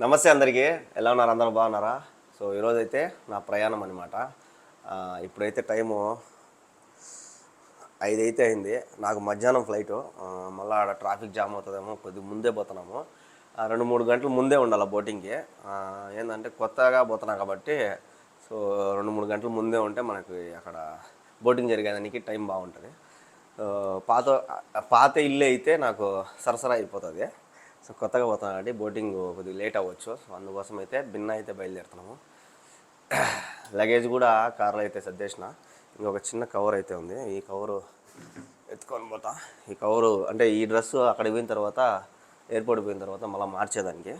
నమస్తే అందరికీ. ఎలా ఉన్నారు? అందరూ బాగున్నారా? సో ఈరోజు అయితే నా ప్రయాణం అనమాట ఇప్పుడైతే టైము ఐదు అయితే అయింది. నాకు మధ్యాహ్నం ఫ్లైట్. మళ్ళీ ఆడ ట్రాఫిక్ జామ్ అవుతుందేమో కొద్దిగా ముందే పోతున్నాము. ఆ, రెండు మూడు గంటలు ముందే ఉండాలి బోటింగ్కి. ఏంటంటే కొత్తగా పోతున్నా కాబట్టి సో రెండు మూడు గంటలు ముందే ఉంటే మనకి అక్కడ బోటింగ్ జరిగేదానికి టైం బాగుంటుంది. పాత పాత ఇల్లు అయితే నాకు సరసరా అయిపోతుంది. సో కొత్తగా పోతాను కాబట్టి బోటింగ్ కొద్దిగా లేట్ అవ్వచ్చు. సో అందుకోసం అయితే భిన్న అయితే బయలుదేరుతున్నాము. లగేజ్ కూడా కార్లో అయితే సర్దేసిన. ఇంకొక చిన్న కవర్ అయితే ఉంది. ఈ కవరు ఎత్తుకొని పోతా. ఈ కవరు అంటే ఈ డ్రెస్ అక్కడికి పోయిన తర్వాత ఎయిర్పోర్ట్ పోయిన తర్వాత మళ్ళీ మార్చేదానికి.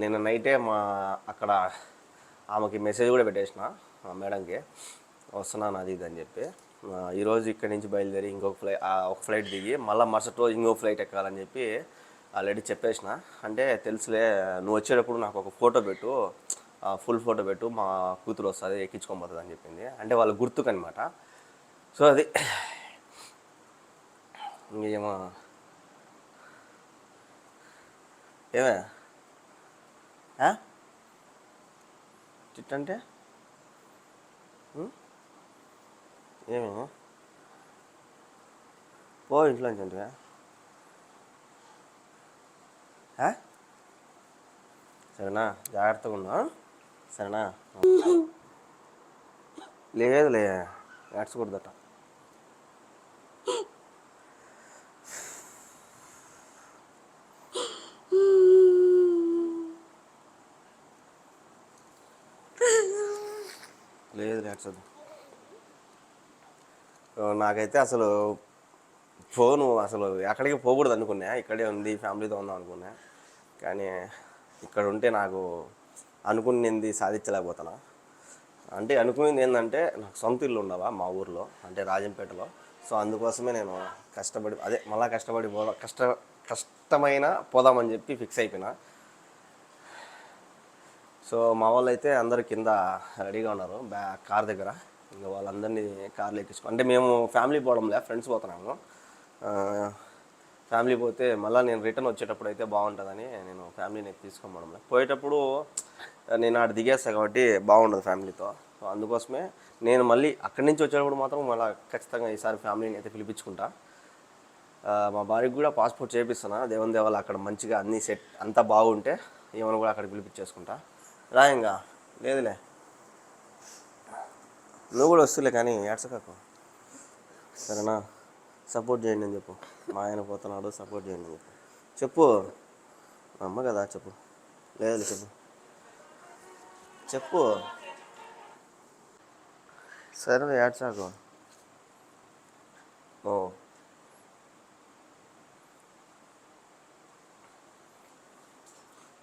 నిన్న నైటే మా అక్కడ ఆమెకి మెసేజ్ కూడా పెట్టేసిన మా మేడంకి. వస్తున్నాను అది ఇది అని చెప్పి. ఈరోజు ఇక్కడి నుంచి బయలుదేరి ఇంకొక ఫ్లైట్ ఒక ఫ్లైట్ దిగి మళ్ళీ మరుసటి రోజు ఇంకో ఫ్లైట్ ఎక్కాలని చెప్పి ఆల్రెడీ చెప్పేసిన. అంటే తెలుసులే నువ్వు వచ్చేటప్పుడు నాకు ఒక ఫోటో పెట్టు. ఫుల్ ఫోటో పెట్టు మా కూతురు వస్తుంది ఎక్కించుకోబోతుంది అని చెప్పింది. అంటే వాళ్ళ గుర్తుకనమాట సో అది ఇంకేమో. ఏమే? చిట్టంటే ఏమేమో పో ఇంట్లో నుంచి అంటే సరేనా? జాగ్రత్తగా ఉన్నా సరేనా? లేదులే ఏడ్చకూడదట లేదు ఏడ్చదు నాకైతే అసలు ఫోను అసలు ఎక్కడికి పోకూడదు అనుకున్నా. ఇక్కడే ఉంది ఫ్యామిలీతో ఉందాం అనుకున్నా. కానీ ఇక్కడ ఉంటే నాకు అనుకున్నది సాధించలేకపోతున్నా. అంటే అనుకునేది ఏంటంటే నాకు సొంత ఇల్లు ఉండవా మా ఊర్లో అంటే రాజంపేటలో. సో అందుకోసమే నేను కష్టపడి అదే మళ్ళా కష్టపడి పోదా కష్ట కష్టమైన పోదామని చెప్పి ఫిక్స్ అయిపోయినా. సో మా వాళ్ళు అయితే అందరు కింద రెడీగా ఉన్నారు బ్యా కార్ దగ్గర. ఇంకా వాళ్ళందరినీ కార్లో ఎక్కించుకో అంటే మేము ఫ్యామిలీ పోవడంలే ఫ్రెండ్స్ పోతున్నాము. ఫ్యామిలీ పోతే మళ్ళీ నేను రిటర్న్ వచ్చేటప్పుడు అయితే బాగుంటుందని నేను ఫ్యామిలీని తీసుకోమడం పోయేటప్పుడు నేను ఆడ దిగేస్తా కాబట్టి బాగుండదు ఫ్యామిలీతో. సో అందుకోసమే నేను మళ్ళీ అక్కడి నుంచి వచ్చేటప్పుడు మాత్రం మళ్ళీ ఖచ్చితంగా ఈసారి ఫ్యామిలీని అయితే పిలిపించుకుంటా. మా భార్యకి కూడా పాస్పోర్ట్ చేపిస్తున్నా. దేవన్ దేవాల అక్కడ మంచిగా అన్నీ సెట్ అంతా బాగుంటే ఏమైనా కూడా అక్కడ పిలిపించేసుకుంటా. రాయంగా లేదులే. నువ్వు కూడా వస్తులే కానీ ఏడ్చకాకు సరేనా? సపోర్ట్ చేయండి అని చెప్పు. మా ఆయన పోతున్నాడు సపోర్ట్ చేయండి అని చెప్పు. చెప్పు. అమ్మ కదా చెప్పు. లేదు చెప్పు. చెప్పు. సరే ఏడ్చాకు ఓ.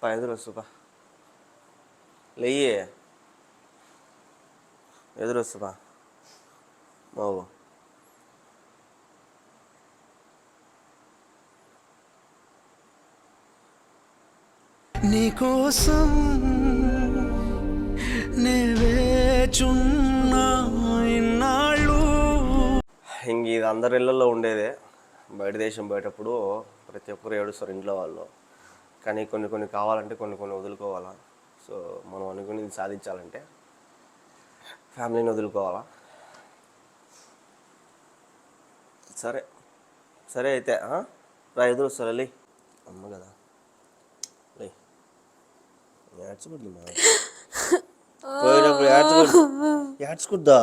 పా ఎదురు వస్తుపా. లేయే. ఎదురు వస్తుపా. బాబు నీకోసం నే వేచున్నా ఇన్నాళ్ళు. ఇంక ఇది అందరి ఇళ్ళల్లో ఉండేదే. బయట దేశం పోయేటప్పుడు ప్రతి ఒక్కరు ఏడుస్తారు ఇంట్లో వాళ్ళు. కానీ కొన్ని కొన్ని కావాలంటే కొన్ని కొన్ని వదులుకోవాలా. సో మనం అనుకుని సాధించాలంటే ఫ్యామిలీని వదులుకోవాలా. సరే. సరే అయితే రా ఎదురు వస్తారు లే? అమ్మ కదా. ఏడ్చకూడదు మా. పోయేటప్పుడు ఏడ్చకూడదు. ఏడ్చకూడదా?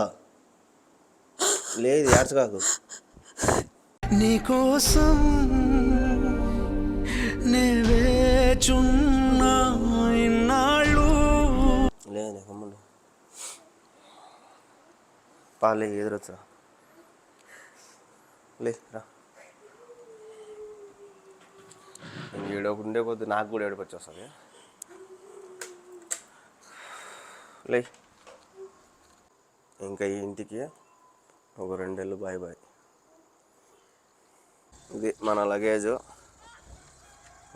లేదు ఏడ్చకాకు. నీకోసం నే వేచున్నా ఇన్నాళ్ళు. లేదు కమ్మండి పాలే ఎదురొచ్చా లే రా. కొద్ది నాకు కూడా ఏడుపు లే. ఇంకా ఈ ఇంటికి ఒక రెండేళ్ళు బాయ్ బాయ్. ఇది మన లగేజ్.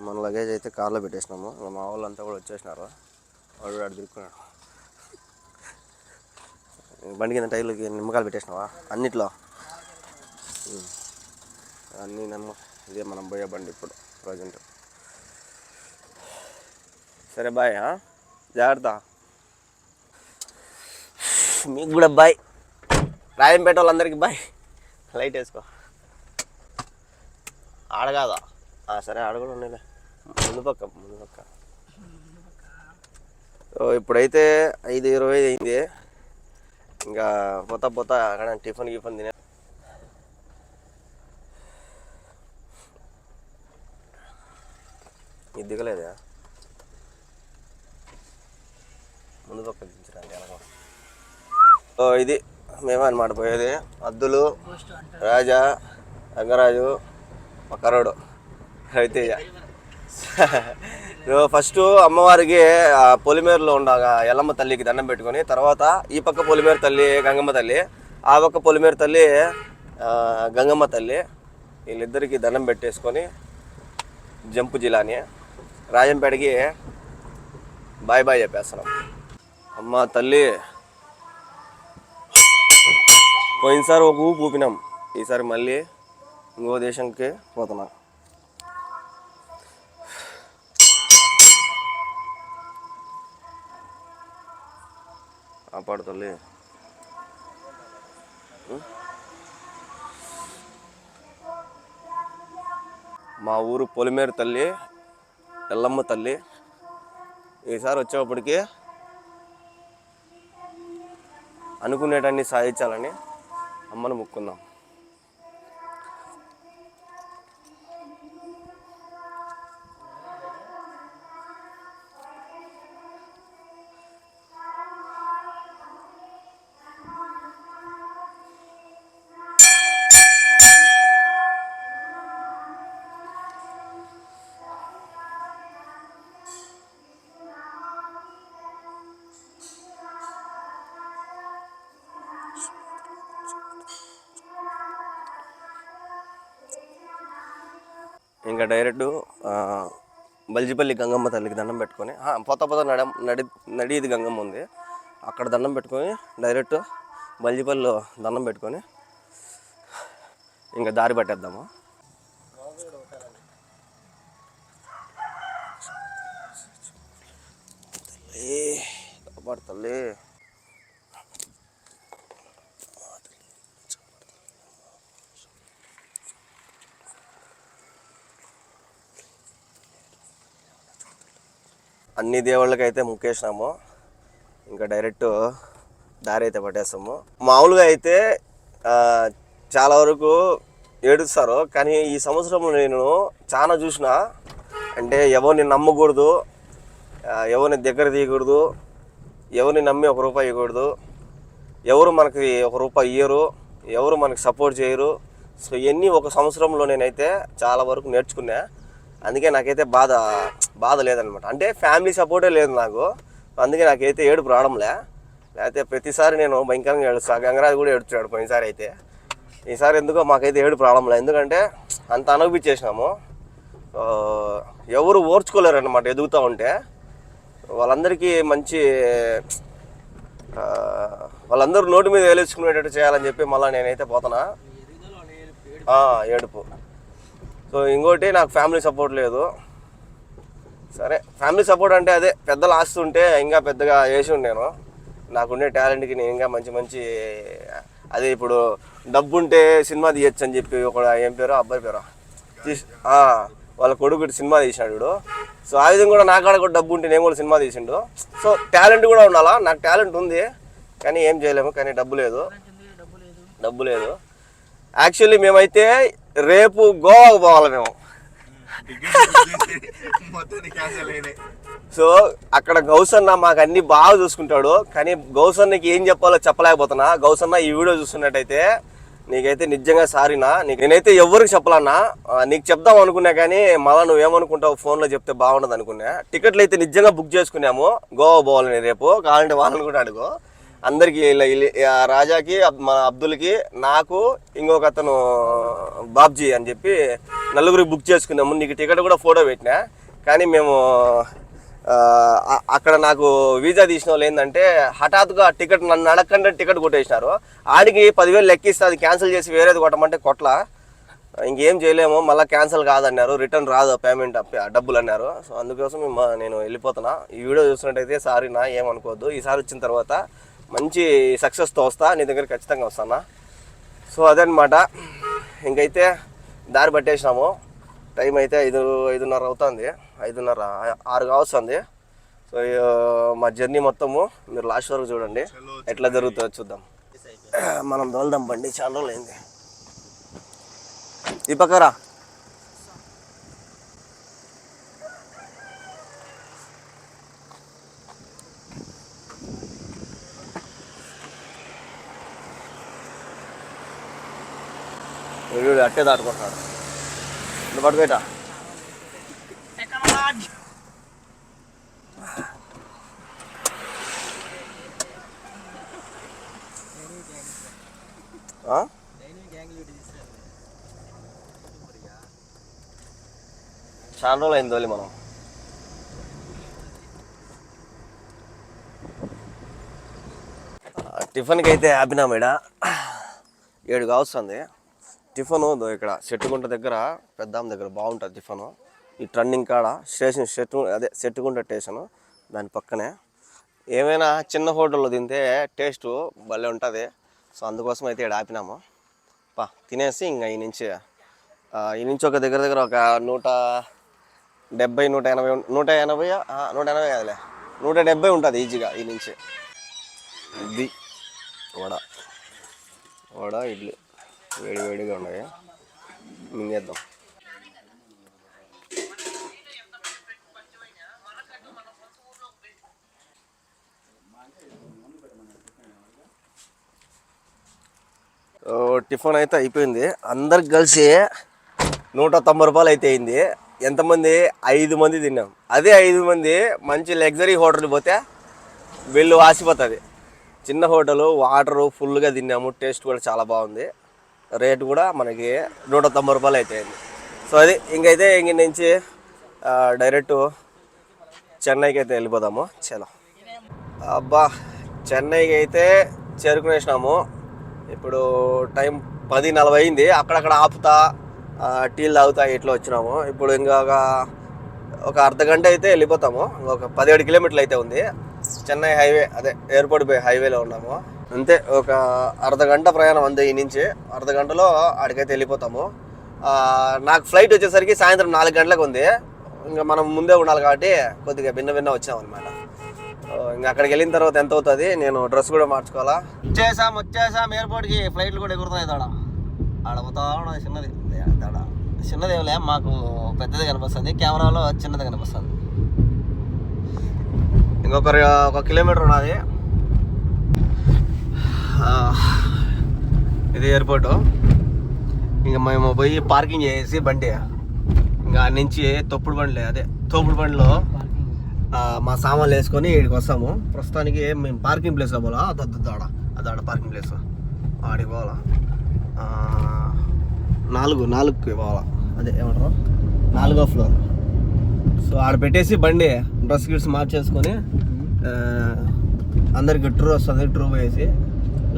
మన లగేజ్ అయితే కార్లో పెట్టేసినాము. ఇంకా మా వాళ్ళంతా కూడా వచ్చేసినారు. వాడు వాడు తిరుక్కున్నాడు బండి కింద టైర్లకి నిమ్మకాయలు పెట్టేసినావా? అన్నిట్లో. అన్నీ నమ్మ ఇదే మనం పోయే బండి ఇప్పుడు ప్రజెంట్. సరే బాయ్ ఆ? జాగ్రత్త. మీకు కూడా బాయ్ రాయంపేట వాళ్ళందరికీ బాయ్ లైట్ వేసుకో. ఆడగాదా? సరే ఆడ కూడా ఉండేలే. ముందు పక్క ముందు పక్క. సో ఇప్పుడైతే ఐదు ఇరవై అయింది. ఇంకా పోతా పోతా అక్కడ టిఫిన్ గిఫిన్ తినే ఇది దిగలేదా ముందు పక్క దించడానికి ఎలాగో సో ఇది మేమే అనమాట పోయేది. అద్దులు రాజా రంగరాజు కరోడు రవితేజ. సో ఫస్ట్ అమ్మవారికి పొలిమేరులో ఉండగా ఎల్లమ్మ తల్లికి దండం పెట్టుకొని తర్వాత ఈ పక్క పొలిమేరు తల్లి గంగమ్మ తల్లి ఆ పక్క పొలిమేరు తల్లి గంగమ్మ తల్లి వీళ్ళిద్దరికి దండం పెట్టేసుకొని జంపు జిలాని రాజంపేటకి బాయ్ బాయ్ చెప్పేస్తున్నాం. అమ్మ తల్లి పోయినసారి ఒక ఊపు ఊపినాం. ఈసారి మళ్ళీ ఇంకో దేశంకి పోతున్నాం. ఆపాడుతుంది మా ఊరు పొలిమేరు తల్లి ఎల్లమ్మ తల్లి. ఈసారి వచ్చేటప్పటికీ అనుకునేటన్ని సాధించాలని అమ్మను ముక్కుందాం. ఇంకా డైరెక్ట్ బల్జిపల్లి గంగమ్మ తల్లికి దండం పెట్టుకొని పొత్త పొత నడ నడి నడిది గంగమ్మ ఉంది. అక్కడ దండం పెట్టుకొని డైరెక్ట్ బల్జిపల్లిలో దండం పెట్టుకొని ఇంకా దారి పట్టేద్దాము తల్లి కాపాడు తల్లి అన్ని దేవుళ్ళకైతే ముక్కేసినాము. ఇంకా డైరెక్ట్ దారి అయితే పట్టేస్తాము. మామూలుగా అయితే చాలా వరకు ఏడుస్తారు. కానీ ఈ సంవత్సరం నేను చాలా చూసిన అంటే ఎవరిని నమ్మకూడదు ఎవరిని దగ్గర తీయకూడదు ఎవరిని నమ్మి ఒక రూపాయి ఇవ్వకూడదు ఎవరు మనకి ఒక రూపాయి ఇయ్యరు ఎవరు మనకి సపోర్ట్ చేయరు. సో ఇవన్నీ ఒక సంవత్సరంలో నేనైతే చాలా వరకు నేర్చుకున్నా. అందుకే నాకైతే బాధ బాధ లేదనమాట. అంటే ఫ్యామిలీ సపోర్టే లేదు నాకు. అందుకే నాకైతే ఏడుపు రావడంలే. లేకపోతే ప్రతిసారి నేను భయంకరంగా ఏడుస్తా. గంగరాజు కూడా ఏడుచాడు పోయినసారి అయితే. ఈసారి ఎందుకో మాకైతే ఏడుపు రావడంలే. ఎందుకంటే అంత అనుభవించేసినాము ఎవరు ఓర్చుకోలేరు అనమాట ఎదుగుతూ ఉంటే. వాళ్ళందరికీ మంచి వాళ్ళందరూ నోటి మీద వేలేసుకునేటట్టు చేయాలని చెప్పి మళ్ళీ నేనైతే పోతున్నా. ఏడుపు. సో ఇంకోటి నాకు ఫ్యామిలీ సపోర్ట్ లేదు. సరే ఫ్యామిలీ సపోర్ట్ అంటే అదే పెద్దలు ఆస్తుంటే ఇంకా పెద్దగా వేసి నేను. నాకుండే టాలెంట్కి నేను ఇంకా మంచి మంచి అదే ఇప్పుడు డబ్బు ఉంటే సినిమా తీయచ్చు అని చెప్పి ఒక ఏం పేరు అబ్బాయి పేరు. తీసి వాళ్ళ కొడుకు సినిమా తీసినాడు వీడు. సో ఆ విధంగా కూడా నా కాడ కూడా డబ్బు ఉంటే నేను కూడా సినిమా తీసిండు. సో టాలెంట్ కూడా ఉండాలా? నాకు టాలెంట్ ఉంది. కానీ ఏం చేయలేము కానీ డబ్బు లేదు. డబ్బు లేదు. యాక్చువల్లీ మేమైతే రేపు గోవాకు పోవాలి మేము. సో అక్కడ గౌసన్న మాకు అన్ని బాగా చూసుకుంటాడు. కానీ గౌసన్నకి ఏం చెప్పాలో చెప్పలేకపోతున్నా. గౌసన్న ఈ వీడియో చూస్తున్నట్టయితే నీకైతే నిజంగా సారీనా? నీకు నేనైతే ఎవరికి చెప్పాలన్నా నీకు చెప్దాం అనుకున్నా కానీ మళ్ళీ నువ్వేమనుకుంటావు ఫోన్లో చెప్తే బాగుండదు అనుకున్నా. టికెట్లు అయితే నిజంగా బుక్ చేసుకున్నాము. గోవా పోవాలని రేపు. కావాలంటే వాళ్ళని కూడా అడుగు. అందరికి ఇలా- రాజాకి మన అబ్దుల్కి నాకు ఇంకొక అతను బాబ్జీ అని చెప్పి నలుగురికి బుక్ చేసుకున్నాము. నీకు టికెట్ కూడా ఫోటో పెట్టినా. కానీ మేము అక్కడ నాకు వీసా తీసిన వాళ్ళు ఏంటంటే హఠాత్తుగా టికెట్ నన్ను అడగకుండా టికెట్ కొట్టేసినారు. ఆడికి పదివేలు లెక్కిస్తే అది క్యాన్సిల్ చేసి వేరేది కొట్టమంటే కొట్ల. ఇంకేం చేయలేము మళ్ళీ క్యాన్సిల్ కాదన్నారు. రిటర్న్ రాదు పేమెంట్ డబ్బులు అన్నారు. సో అందుకోసం నేను వెళ్ళిపోతున్నా. ఈ వీడియో చూసినట్టయితే సారీ నా ఏమనుకోవద్దు. ఈసారి వచ్చిన తర్వాత మంచి సక్సెస్తో వస్తా నీ దగ్గర ఖచ్చితంగా వస్తానా? సో అదనమాట ఇంకైతే దారి పట్టేసినాము. టైం అయితే ఐదు ఐదున్నర అవుతుంది. ఐదున్నర ఆరు కావస్తుంది. సో మా జర్నీ మొత్తము మీరు లాస్ట్ వరకు చూడండి. ఎట్లా జరుగుతుందో చూద్దాం. మనం దోల్దాం బండి చాలా రోజులు అయింది ఈ పక్కరా వీడు అట్టే దాటుకుంటున్నాడు. నువ్వు పట్టుకోట చాలా రోజులు అయింది తోలి మనం. టిఫిన్కి అయితే ఆపినా మేడ. ఏడు కావస్తుంది టిఫను ఇక్కడ చెట్టుగుంట దగ్గర పెద్దాం దగ్గర బాగుంటుంది టిఫను. ఈ ట్రన్నింగ్ కాడ స్టేషన్ చెట్టు అదే చెట్టుగుంట స్టేషను దాని పక్కనే. ఏమైనా చిన్న హోటల్లో తింటే టేస్ట్ భలే ఉంటుంది. సో అందుకోసం అయితే ఇక్కడ ఆపినాము. పా తినేసి ఇంకా ఈ నుంచి ఈ నుంచి ఒక దగ్గర దగ్గర ఒక నూట డెబ్బై నూట ఎనభై నూట ఎనభై నూట ఎనభై కాదులే. నూట డెబ్బై ఉంటుంది ఈజీగా ఈ నుంచి. ఇది వడ. వడ ఇడ్లీ. వేడి వేడిగా ఉన్నాయి. మింగేద్దాం. టిఫిన్ అయితే అయిపోయింది. అందరికి కలిసి నూట తొంభై రూపాయలు అయితే అయింది. ఎంతమంది? ఐదు మంది తిన్నాం. అదే ఐదు మంది మంచి లగ్జరీ హోటల్ పోతే వీళ్ళు వాసిపోతుంది చిన్న హోటల్ వాటర్ ఫుల్గా తిన్నాము. టేస్ట్ కూడా చాలా బాగుంది. రేటు కూడా మనకి నూట తొంభై రూపాయలు అయితే సో అది ఇంకైతే ఇంక నుంచి డైరెక్ట్ చెన్నైకి అయితే వెళ్ళిపోదాము. చలో. అబ్బా చెన్నైకి అయితే చేరుకునేసినాము ఇప్పుడు టైం పది నలభై అయింది. అక్కడక్కడ ఆపుతా టీలు తాగుతా ఇట్లా వచ్చినాము. ఇప్పుడు ఇంకా ఒక ఒక అర్ధ గంట అయితే వెళ్ళిపోతాము. ఒక పదిహేడు కిలోమీటర్లు అయితే ఉంది. చెన్నై హైవే అదే ఎయిర్పోర్ట్ హైవేలో ఉన్నాము. అంతే ఒక అర్ధ గంట ప్రయాణం అంతే ఈ నుంచి. అర్ధ గంటలో వెళ్ళిపోతాము. నాకు ఫ్లైట్ వచ్చేసరికి సాయంత్రం నాలుగు గంటలకు ఉంది. ఇంకా మనం ముందే ఉండాలి కాబట్టి కొద్దిగా భిన్న భిన్న వచ్చాం అనమాట ఇంకా అక్కడికి వెళ్ళిన తర్వాత ఎంత అవుతుంది? నేను డ్రెస్ కూడా మార్చుకోవాలా? వచ్చేసాం వచ్చేసాం ఎయిర్పోర్ట్కి. ఫ్లైట్లు కూడా ఎగురుతున్నాయి దాడ. ఆడ పోతా చిన్నది. దాడ. చిన్నదేవులే మాకు పెద్దది కనిపిస్తుంది. కెమెరాలో చిన్నది కనిపిస్తుంది. ఇంకొక ఒక కిలోమీటర్ ఉన్నది. ఇది ఎయిర్పోర్ట్. ఇంకా మేము పోయి పార్కింగ్ చేసి బండి. ఇంకా ఆడ నుంచి తొప్పుడు బండ్లే అదే తోపుడు బండిలో మా సామాన్లు వేసుకొని ఇక్కడికి వస్తాము. ప్రస్తుతానికి మేము పార్కింగ్ ప్లేస్లో పోవాలా అదొద్దు ఆడ అది ఆడ పార్కింగ్ ప్లేస్. ఆడికి పోవాలా. నాలుగు నాలుగుకి పోవాలా. అదే ఏమంటారు? నాలుగో ఫ్లోర్. సో ఆడ పెట్టేసి బండి డ్రెస్ గిట్స్ మార్చేసుకొని అందరికి ట్రూ వస్తుంది ట్రూ వేసి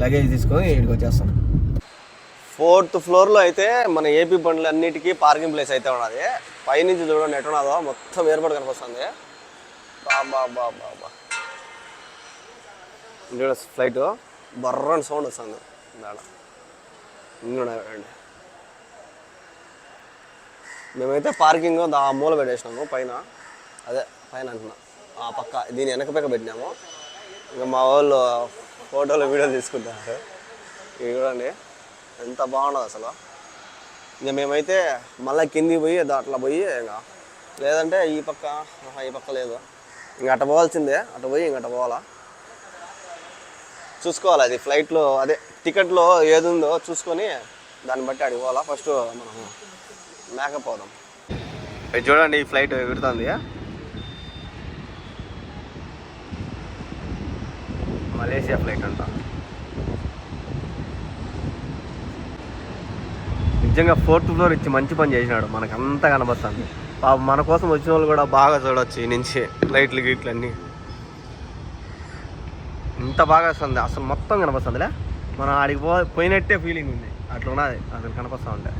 లగేజ్ తీసుకొని ఇక్కడికి వచ్చేస్తాం. ఫోర్త్ ఫ్లోర్లో అయితే మన ఏపీ బండ్లు అన్నిటికీ పార్కింగ్ ప్లేస్ అయితే ఉన్నది. పైనుంచి చూడండి ఎట్టున్నదో మొత్తం ఏర్పాటు కనిపిస్తుంది బాబా బాబా బాబా చూడ ఫ్లైట్ బర్రని సౌండ్ వస్తుంది. దాడ ఇంకోండి మేమైతే పార్కింగ్ ఆ మూల పెట్టేసినాము పైన. అదే పైన అంటున్నా. ఆ పక్క దీని వెనక పక్క పెట్టినాము. ఇంకా మా వాళ్ళు ఫోటోలు వీడియోలు తీసుకుంటారు ఇవి చూడండి ఎంత బాగున్నది అసలు. ఇంకా మేమైతే మళ్ళీ కిందికి పోయి దా- అట్లా పోయి ఇంకా లేదంటే ఈ పక్క ఈ పక్క లేదు. ఇంక అట్ట పోవాల్సిందే అటు పోయి ఇంక పోవాలా. చూసుకోవాలి అది ఫ్లైట్లో అదే టికెట్లో ఏది ఉందో చూసుకొని దాన్ని బట్టి అడిగి పోవాలా. ఫస్ట్ మనం మేకప్ అవుదాం ఇది చూడండి ఈ ఫ్లైట్ ఎగురుతుంది. మలేషియా ఫ్లైట్ అంట. నిజంగా ఫోర్త్ ఫ్లోర్ ఇచ్చి మంచి పని చేసినాడు. మనకు అంతా కనబడుతుంది. పాపం మన కోసం వచ్చిన వాళ్ళు కూడా బాగా చూడొచ్చు ఈ నుంచి లైట్లు గీట్లు అన్నీ ఇంత బాగా వస్తుంది. అసలు మొత్తం కనపస్తుందిలే మనం ఆడికి పో పోయినట్టే ఫీలింగ్ ఉంది. అట్లా ఉన్నది. అసలు కనపస్తా ఉంటాయి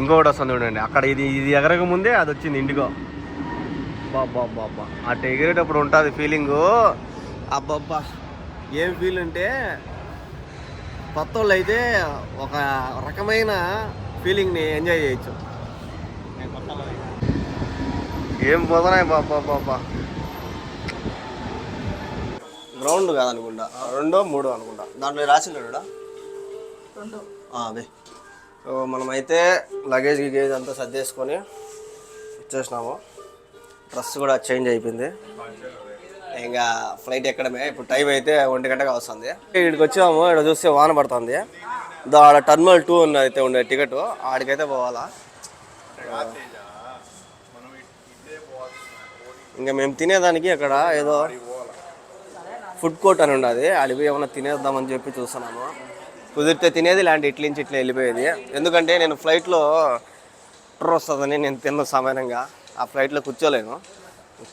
ఇంకొకటి వస్తుంది చూడండి. అక్కడ ఇది ఇది ఎగరక ముందే అది వచ్చింది ఇండిగో బాబా బాబా అటు ఎగిరేటప్పుడు ఉంటుంది ఫీలింగు అబ్బబ్బా. ఏం ఫీల్ అంటే కొత్త వాళ్ళు అయితే ఒక రకమైన ఫీలింగ్ని ఎంజాయ్ చేయొచ్చు. ఏం పోతున్నాయి బాబా బాబా గ్రౌండ్ కాదనుకుంటా. రెండో మూడో అనుకుంటా. దాంట్లో రెండు. అదే మనమైతే లగేజ్ గిగేజ్ అంతా సర్దేసుకొని వచ్చేసినాము. డ్రెస్ కూడా చేంజ్ అయిపోయింది. ఇంకా ఫ్లైట్ ఎక్కడమే? ఇప్పుడు టైం అయితే ఒంటి గంటగా వస్తుంది. ఇక్కడికి వచ్చాము ఇక్కడ చూస్తే వాన పడుతుంది. దా ఆడ టర్మినల్ టూ ఉన్న అయితే ఉండే టికెట్ ఆడికైతే పోవాలా? ఇంకా మేము తినేదానికి అక్కడ ఏదో ఫుడ్ కోర్ట్ అని ఉండదు అడిగి పోయి ఏమైనా తినేద్దామని చెప్పి చూస్తున్నాము. కుదిరితే తినేది ఇలాంటి ఇట్ల నుంచి ఇట్లా వెళ్ళిపోయేది. ఎందుకంటే నేను ఫ్లైట్లో ట్రర్ వస్తుందని నేను తిన్న సమానంగా ఆ ఫ్లైట్లో కూర్చోలేను.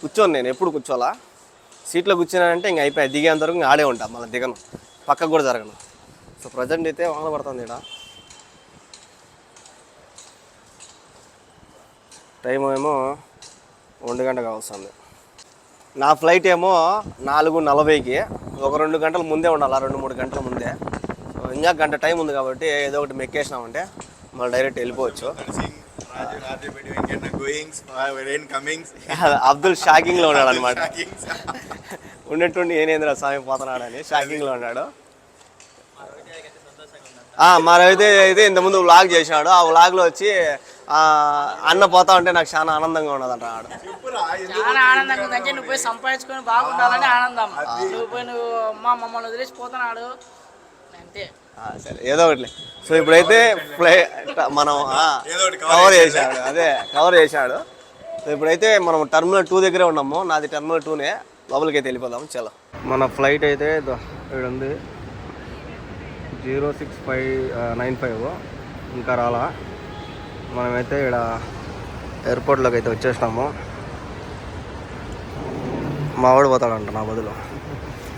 కూర్చోను నేను ఎప్పుడు కూర్చోలా? సీట్లో కూర్చున్నానంటే ఇంక అయిపోయి. దిగేంత వరకు ఆడే ఉంటా మళ్ళీ దిగను. పక్కకు కూడా జరగను. సో ప్రజెంట్ అయితే వాన పడుతుంది ఇక్కడ టైం ఏమో ఒంటి గంట కావస్తుంది. నా ఫ్లైట్ ఏమో నాలుగు నలభైకి. ఒక రెండు గంటల ముందే ఉండాలి రెండు మూడు గంటల ముందే. ఇంకా గంట టైం ఉంది కాబట్టి ఏదో ఒకటి మెక్కేసినామంటే మళ్ళీ డైరెక్ట్ వెళ్ళిపోవచ్చు. అబ్దుల్ షాకింగ్లో ఉన్నాడు అనమాట. ఉన్నట్టుండి ఏనేంద్ర స్వామి పోతున్నాడని షాకింగ్లో ఉన్నాడు. ఆ, మా రవితే అయితే ఇంతకుముందు వ్లాగ్ చేసినాడు ఆ వ్లాగ్లో వచ్చి ఆ, అన్న పోతా ఉంటే నాకు చాలా ఆనందంగా ఉన్నదంట ఆడు. చాలా ఆనందంగా ఉందంటే నువ్వు పోయి సంపాదించుకొని బాగుండాలని ఆనందం. నువ్వు పోయి నువ్వు మా మమ్మల్ని వదిలేసి పోతున్నాడు. సరే ఏదో ఒకటి సో ఇప్పుడైతే ఫ్లై మనం ఏదో ఒకటి cover కవర్ చేశాడు. అదే కవర్ చేశాడు. సో ఇప్పుడైతే మనం టర్మినల్ టూ దగ్గరే ఉన్నాము. నాది టర్మినల్ టూనే. లోపలికి అయితే వెళ్ళిపోదాం. చలో. మన ఫ్లైట్ అయితే ఇక్కడ ఉంది zero six five nine five. ఇంకా రాలా. మనమైతే ఇక్కడ ఎయిర్పోర్ట్లోకి అయితే వచ్చేసినాము. మా వాడు పోతాడంట నా బదులు.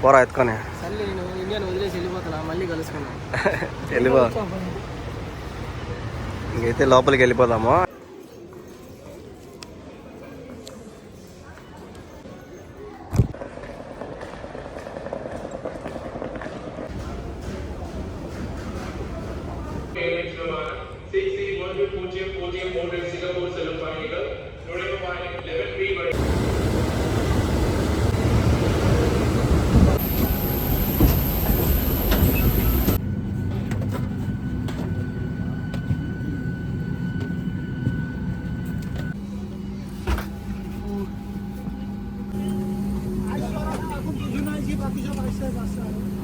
పోరా ఎత్తుకొని. నేను వదిలేసి వెళ్ళిపోతున్నా మళ్ళీ కలుసుకున్నాను వెళ్ళిపో. ఇంకైతే లోపలికి వెళ్ళిపోదాము. daqui já vai ser.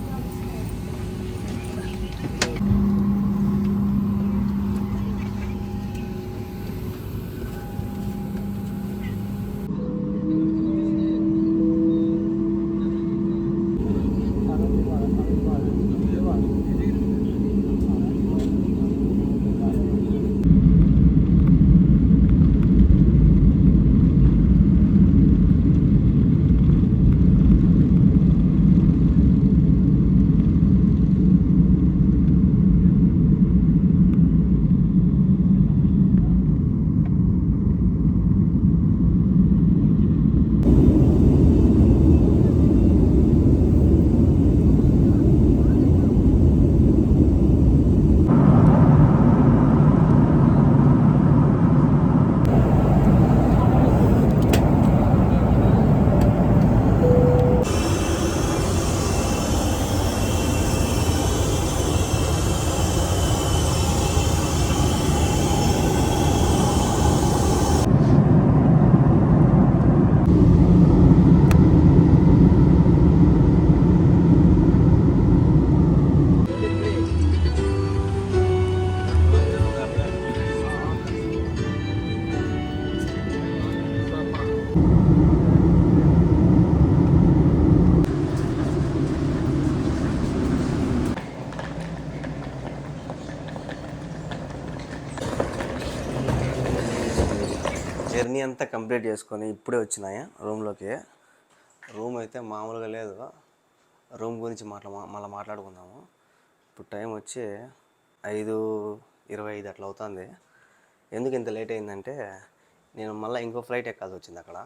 Journey అంతా కంప్లీట్ చేసుకొని ఇప్పుడే వచ్చినాయి రూమ్లోకి? రూమ్ అయితే మామూలుగా లేదు. రూమ్ గురించి మాట్లా మళ్ళీ మాట్లాడుకుందాము. ఇప్పుడు టైం వచ్చి ఐదు ఇరవై ఐదు అట్లా అవుతుంది. ఎందుకు ఇంత లేట్ అయిందంటే నేను మళ్ళీ ఇంకో ఫ్లైట్ ఎక్కాల్సి వచ్చింది అక్కడ.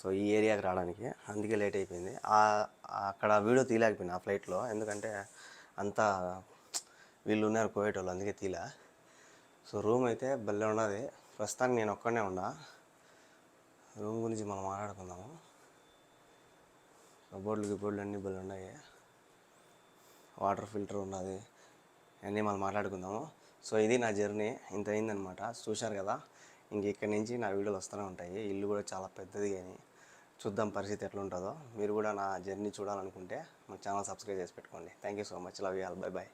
సో ఈ ఏరియాకి రావడానికి అందుకే లేట్ అయిపోయింది. అక్కడ వీడియో తీయలేకపోయినా ఆ ఫ్లైట్లో. ఎందుకంటే అంతా వీళ్ళు ఉన్నారు కోయేటోళ్ళు వాళ్ళు అందుకే తీలా సో రూమ్ అయితే భలే ఉన్నది. ప్రస్తుతానికి నేను ఒక్కడనే ఉన్నా. రూమ్ గురించి మనం మాట్లాడుకుందాము. కబోర్డులు గిబోర్డులు అన్నీ భలే ఉన్నాయి. వాటర్ ఫిల్టర్ ఉన్నది. అన్నీ మనం మాట్లాడుకుందాము. సో ఇది నా జర్నీ. ఇంత అయిందనమాట. చూశారు కదా? ఇంక ఇక్కడి నుంచి నా వీడియోలు వస్తూనే ఉంటాయి. ఇల్లు కూడా చాలా పెద్దది కానీ చూద్దాం పరిస్థితి ఎట్లా ఉంటుందో మీరు కూడా నా జర్నీ చూడాలనుకుంటే మా ఛానల్ సబ్స్క్రైబ్ చేసి పెట్టుకోండి. Thank you so much love you all bye bye